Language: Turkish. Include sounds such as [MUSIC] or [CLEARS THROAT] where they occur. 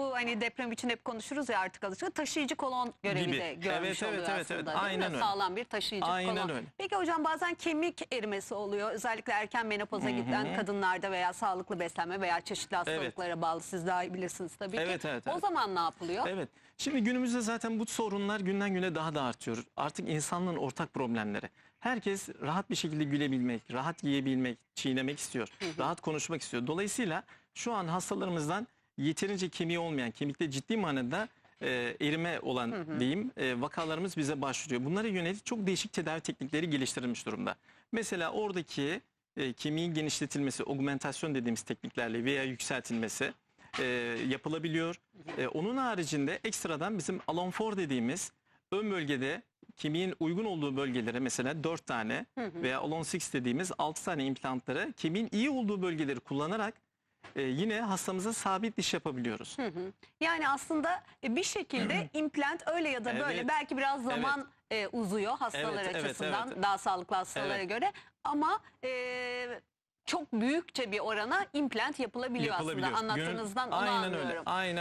bu hani deprem için hep konuşuruz ya artık alışık taşıyıcı kolon görevi Gibi. de görmüş Evet, oluyor evet, evet, aslında. evet. değil mi? Aynen öyle. Sağlam bir taşıyıcı Aynen kolon. öyle. Peki hocam bazen kemik erimesi oluyor. Özellikle erken menopoza giden kadınlarda veya sağlıklı beslenme veya çeşitli hastalıklara bağlı. Siz daha iyi bilirsiniz tabii ki. Evet, evet, O evet. zaman ne yapılıyor? Evet. Şimdi günümüzde zaten bu sorunlar günden güne daha da artıyor. Artık insanlığın ortak problemleri. Herkes rahat bir şekilde gülebilmek, rahat yiyebilmek, çiğnemek istiyor. Rahat konuşmak istiyor. Dolayısıyla şu an hastalarımızdan yeterince kemiği olmayan, kemikte ciddi manada e, erime olan diyeyim e, vakalarımız bize başvuruyor. Bunlara yönelik çok değişik tedavi teknikleri geliştirilmiş durumda. Mesela oradaki e, kemiğin genişletilmesi, augmentasyon dediğimiz tekniklerle veya yükseltilmesi e, yapılabiliyor. E, onun haricinde ekstradan bizim alonfor dediğimiz ön bölgede kemiğin uygun olduğu bölgelere mesela 4 tane veya alon 6 dediğimiz 6 tane implantları kemiğin iyi olduğu bölgeleri kullanarak e, yine hastamıza sabit diş yapabiliyoruz. Yani aslında e, bir şekilde [CLEARS THROAT] implant öyle ya da böyle Evet. belki biraz zaman e, uzuyor hastalar Evet, evet, açısından evet. daha sağlıklı hastalara Evet. göre ama e, çok büyükçe bir orana implant yapılabiliyor, Yapılabiliyor. aslında Günün- anlattığınızdan onu Aynen anlıyorum. öyle. Aynen